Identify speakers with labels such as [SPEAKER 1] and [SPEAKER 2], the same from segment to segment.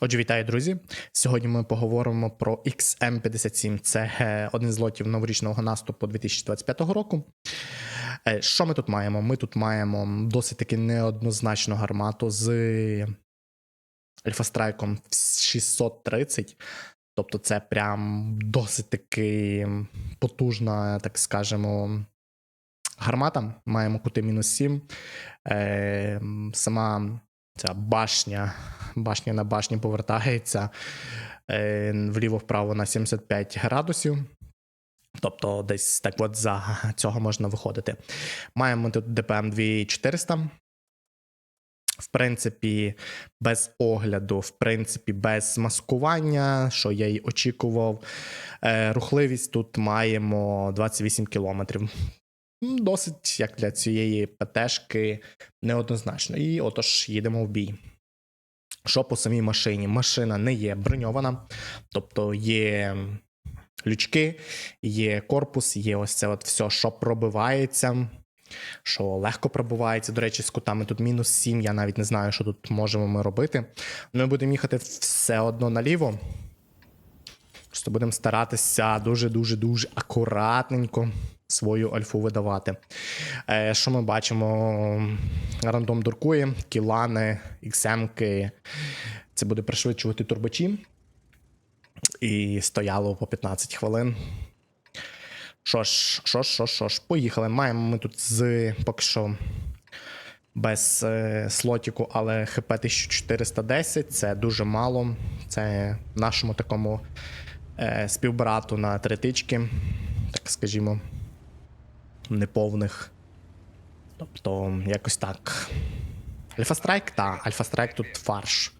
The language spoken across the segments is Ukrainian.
[SPEAKER 1] Отже, вітаю, друзі. Сьогодні ми поговоримо про XM57. Це е, один з лотів новорічного наступу 2025 року. Е, Що ми тут маємо? Ми тут маємо досить таки неоднозначну гармату з альфа-страйком 630. Тобто, це прям досить таки потужна, так скажемо, гармата. Маємо кути мінус 7. Е, Сама ця башня, башня на башні повертається е, вліво-вправо на 75 градусів. Тобто, десь так от за цього можна виходити. Маємо тут DPM 2400. В принципі, без огляду, в принципі, без маскування, що я й очікував. Е, рухливість тут маємо 28 кілометрів. Досить, як для цієї ПТшки, неоднозначно. І отож їдемо в бій. Що по самій машині? Машина не є броньована, тобто є лючки, є корпус, є ось це от все, що пробивається, що легко пробивається. До речі, з кутами тут мінус 7, я навіть не знаю, що тут можемо ми робити. Ми будемо їхати все одно наліво. Просто будемо старатися дуже-дуже дуже акуратненько свою альфу видавати. Е, що ми бачимо? Рандом дуркує, кілани, іксемки. Це буде пришвидшувати турбачі. І стояло по 15 хвилин. Що ж, що ж, що ж, що ж, поїхали. Маємо ми тут з поки що без е, слотіку, але ХП 1410 це дуже мало. Це нашому такому е, співбрату на три тички, так скажімо, неповних. Тобто, якось так. Альфа-страйк, так, Альфа-страйк тут фарш.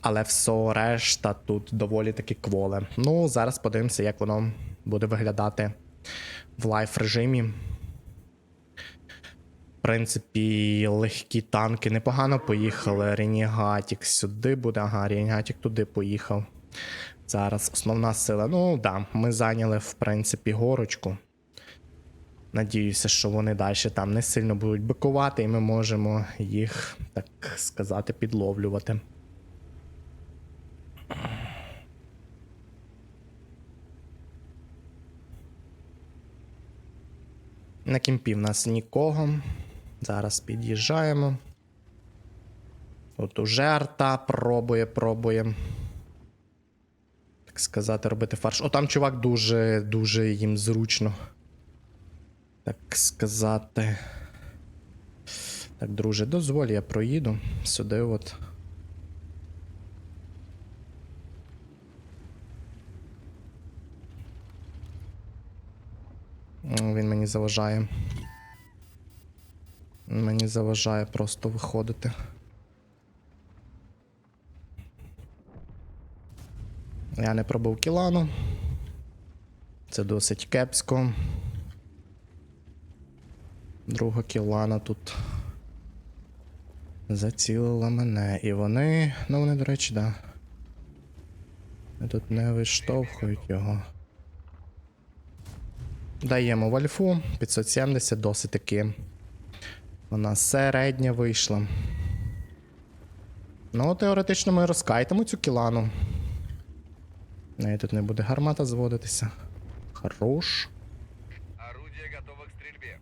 [SPEAKER 1] Але все решта тут доволі таки кволе. Ну, зараз подивимося, як воно буде виглядати в лайф режимі. В принципі, легкі танки непогано поїхали. Ренігатік сюди буде. Ага, Ренігатік туди поїхав. Зараз основна сила. Ну, да, ми зайняли, в принципі, горочку. Надіюся, що вони далі там не сильно будуть бикувати, і ми можемо їх, так сказати, підловлювати. На кімпі в нас нікого. Зараз під'їжджаємо. От уже арта пробує, пробує. Так сказати, робити фарш. О, там чувак дуже, дуже їм зручно. Так сказати. Так, друже, дозволь, я проїду сюди от. Він мені заважає. Мені заважає просто виходити. Я не пробив кілану. Це досить кепсько. Друга кілана тут зацілила мене. І вони. Ну, вони, до речі, да. Тут не виштовхують його. Даємо в альфу 570, досить таки. Вона середня вийшла. Ну, теоретично ми розкайтимо цю кілану. Неї тут не буде гармата зводитися. Хорош.
[SPEAKER 2] Орудие готово к стрельбе.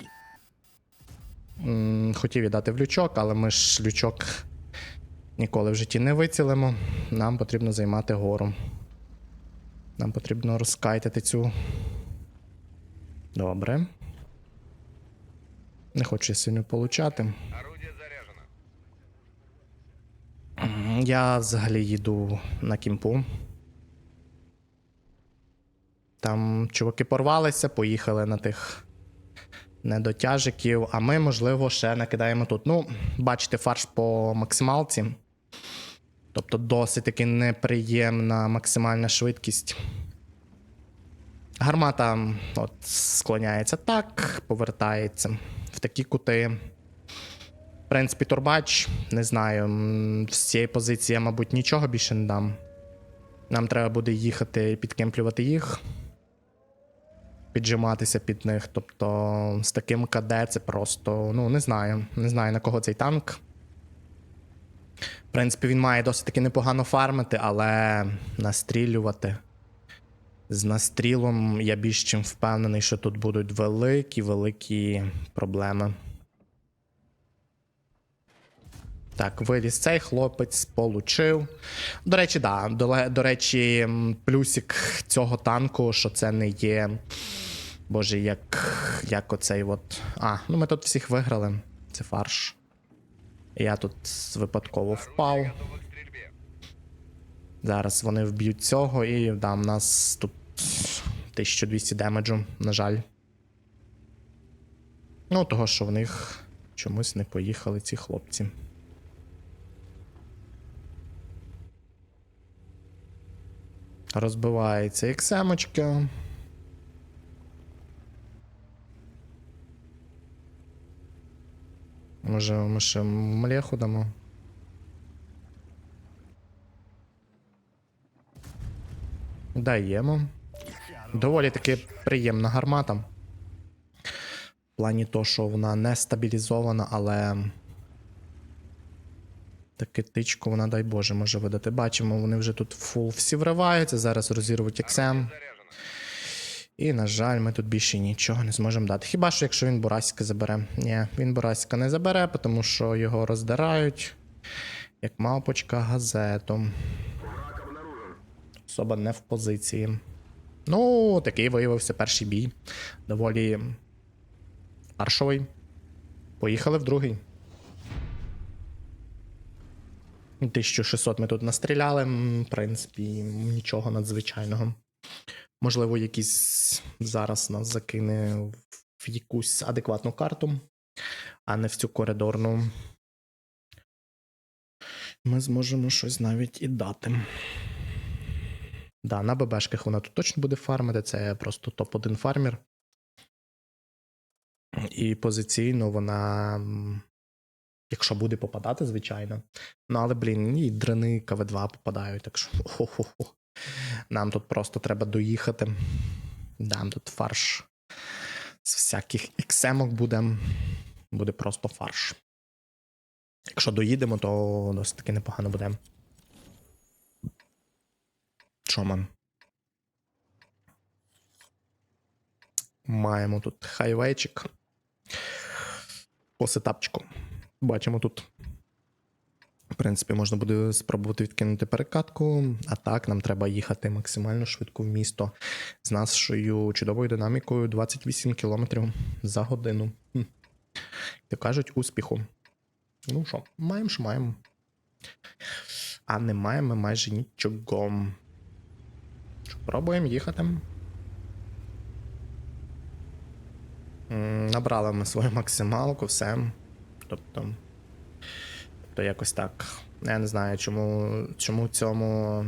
[SPEAKER 1] М, Хотів віддати в лючок, але ми ж лючок ніколи в житті не вицілимо. Нам потрібно займати гору. Нам потрібно розкайтити цю. Добре. Не хочу я сильно получати. Я взагалі їду на кімпу. Там чуваки порвалися, поїхали на тих недотяжиків, а ми, можливо, ще накидаємо тут. Ну, бачите, фарш по максималці. Тобто досить таки неприємна максимальна швидкість. Гармата от, склоняється так, повертається в такі кути. В принципі, турбач, не знаю, з цієї позиції я, мабуть, нічого більше не дам. Нам треба буде їхати і підкемплювати їх, піджиматися під них. Тобто з таким КД це просто, ну, не знаю. Не знаю на кого цей танк. В принципі, він має досить таки непогано фармити, але настрілювати. З настрілом я більш чим впевнений, що тут будуть великі, великі проблеми. Так, виліз цей хлопець получив. До речі, да. До, до речі, плюсик цього танку, що це не є. Боже, як, як оцей от. А, ну ми тут всіх виграли. Це фарш. Я тут випадково впав. Зараз вони вб'ють цього, і да, в нас тут 1200 демеджу, на жаль. Ну, того, що в них чомусь не поїхали ці хлопці. Розбивається іксемочка. Може, ми ще млеху дамо? Даємо. Доволі таки приємна гармата. В плані того, що вона не стабілізована, але. Таки тичку вона, дай Боже, може видати. Бачимо, вони вже тут фул всі вриваються, зараз розірвуть ексем. І, на жаль, ми тут більше нічого не зможемо дати. Хіба що якщо він Бураська забере. Ні, він Бураська не забере, тому що його роздирають, як мавпочка газету. Особа не в позиції. Ну, такий виявився перший бій. Доволі аршовий. Поїхали в другий. 1600 ми тут настріляли, в принципі, нічого надзвичайного. Можливо, якийсь зараз нас закине в якусь адекватну карту, а не в цю коридорну. Ми зможемо щось навіть і дати. Да, на ББшках вона тут точно буде фармити, це просто топ-1 фармер. І позиційно вона. Якщо буде попадати, звичайно. Ну, але, блін, і драни КВ2 попадають, так що. Хо-хо-хо. Нам тут просто треба доїхати. Дам тут фарш. З всяких іксемок буде. Буде просто фарш. Якщо доїдемо, то досить таки непогано буде. Чоман. Маємо тут хайвейчик. По сетапчику. Бачимо тут. В принципі, можна буде спробувати відкинути перекатку. А так, нам треба їхати максимально швидко в місто з нашою чудовою динамікою 28 км за годину. Хм. То кажуть, успіху. Ну що, маємо, що маємо. А не маємо майже нічого. Пробуємо їхати. Набрали ми свою максималку, все. Тобто. Тобто якось так. Я не знаю, чому, чому цьому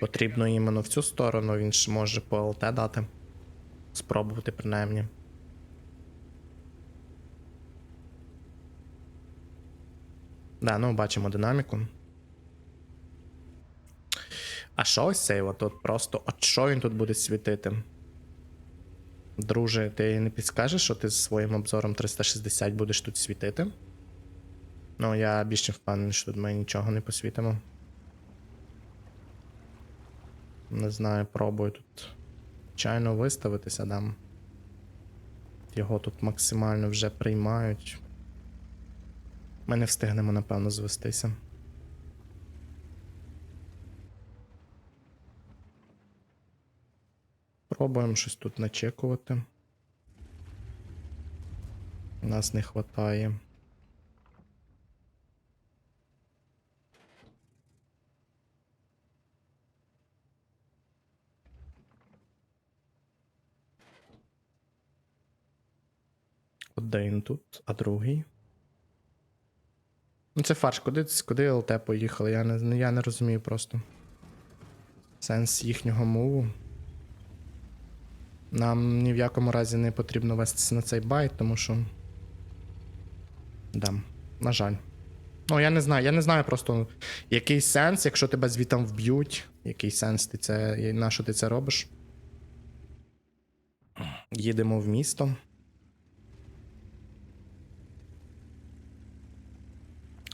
[SPEAKER 1] потрібно іменно в цю сторону. Він ж може по ЛТ дати. Спробувати принаймні. Да, ну бачимо динаміку. А що ось цей от, от просто от що він тут буде світити? Друже, ти не підскажеш, що ти зі своїм обзором 360 будеш тут світити? Ну, я більше впевнений, що тут ми нічого не посвітимо. Не знаю, пробую тут чайно виставитися дам. Його тут максимально вже приймають. Ми не встигнемо, напевно, звестися. Пробуємо щось тут начекувати. Нас не вистачає. Один тут, а другий. Ну, це фарш, куди, куди ЛТ поїхали? Я не, я не розумію просто. Сенс їхнього мову. Нам ні в якому разі не потрібно вестися на цей байт, тому що. Да, на жаль. Ну, я не знаю, я не знаю просто, який сенс, якщо тебе звітом вб'ють, який сенс ти це. На що ти це робиш? Їдемо в місто.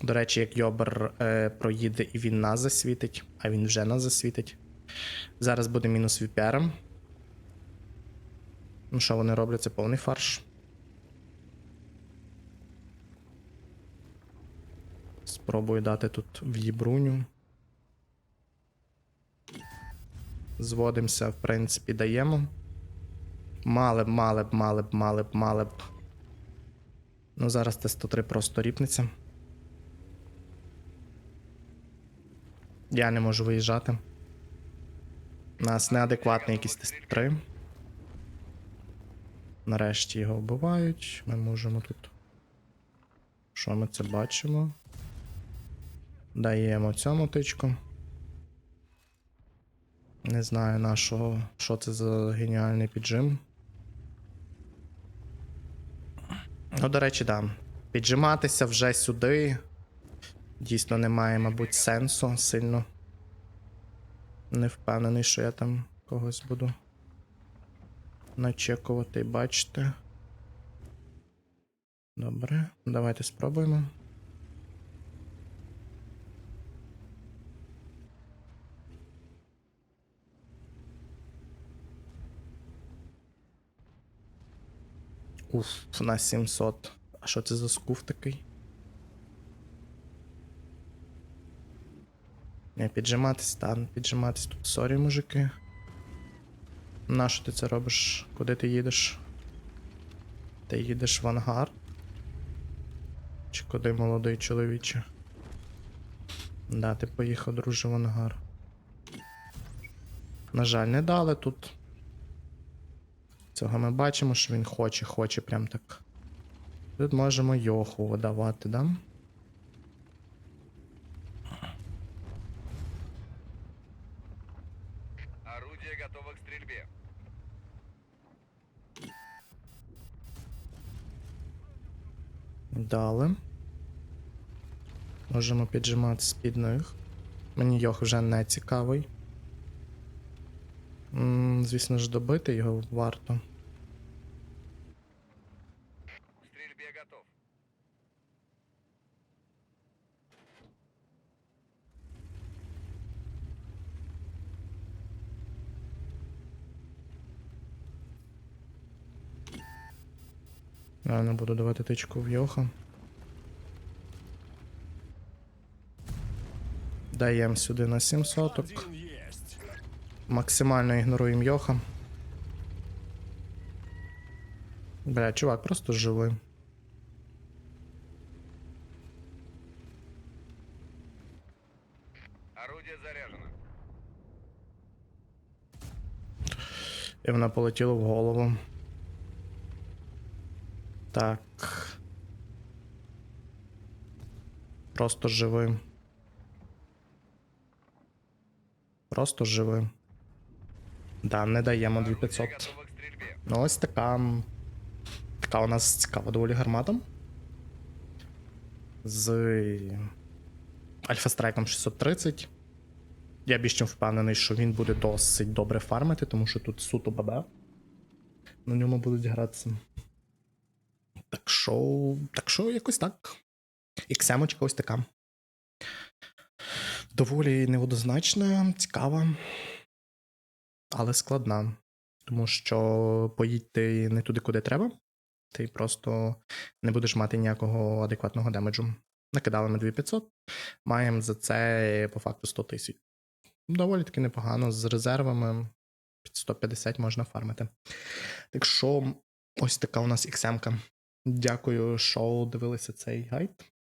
[SPEAKER 1] До речі, як Йобер е, проїде і він нас засвітить, а він вже нас засвітить. Зараз буде мінус VPR. Ну, що вони роблять? Це повний фарш. Спробую дати тут в'їбруню. Зводимося, в принципі, даємо. Мали б, мали б, мали б, мали б, мали б. Ну, зараз Т-103 просто ріпнеться. Я не можу виїжджати. У нас неадекватний якийсь Т-103. Нарешті його вбивають. Ми можемо тут. Що ми це бачимо? Даємо цьому тичку. Не знаю нашого, що це за геніальний піджим. Ну, до речі, да. Піджиматися вже сюди. Дійсно немає, мабуть, сенсу сильно. Не впевнений, що я там когось буду начекувати, бачите. Добре, давайте спробуємо. Уф, на 700. А що це за скуф такий? Не, піджиматись, та, піджиматись тут. Сорі, мужики. Нащо ти це робиш? Куди ти їдеш? Ти їдеш в ангар? Чи куди молодий чоловіче? Да, ти поїхав, друже, в ангар. На жаль, не дали тут. Цього ми бачимо, що він хоче, хоче прям так. Тут можемо йоху видавати, да?
[SPEAKER 2] Орудие готово к стрельбе.
[SPEAKER 1] Дали. Можемо піджиматися під них. Мені йох вже не цікавий. М, Звісно ж, добити його варто.
[SPEAKER 2] К стрельбе готов.
[SPEAKER 1] Я буду давати тичку в йоха. Даємо сюди на 7 соток. Максимально ігноруємо йоха. Бля, чувак, просто живий.
[SPEAKER 2] Орудие заряжено.
[SPEAKER 1] І вона полетіла в голову. Так. Просто живим. Просто живим. Да, не даємо 2500.
[SPEAKER 2] готово к стрельбе.
[SPEAKER 1] Ну, ось така. Така у нас цікава доволі гармата. З Альфа Страйком 630. Я більш чим впевнений, що він буде досить добре фармити, тому що тут суто ББ. На ньому будуть гратися. Так що. Так що якось так. І ксемочка ось така. Доволі неоднозначна, цікава, але складна. Тому що поїдьте не туди, куди треба. Ти просто не будеш мати ніякого адекватного демеджу. Накидали ми 2500, маємо за це по факту 100 тисяч. Доволі таки непогано, з резервами під 150 можна фармити. Так що, ось така у нас XM-ка. Дякую, що дивилися цей гайд.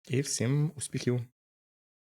[SPEAKER 1] І всім успіхів!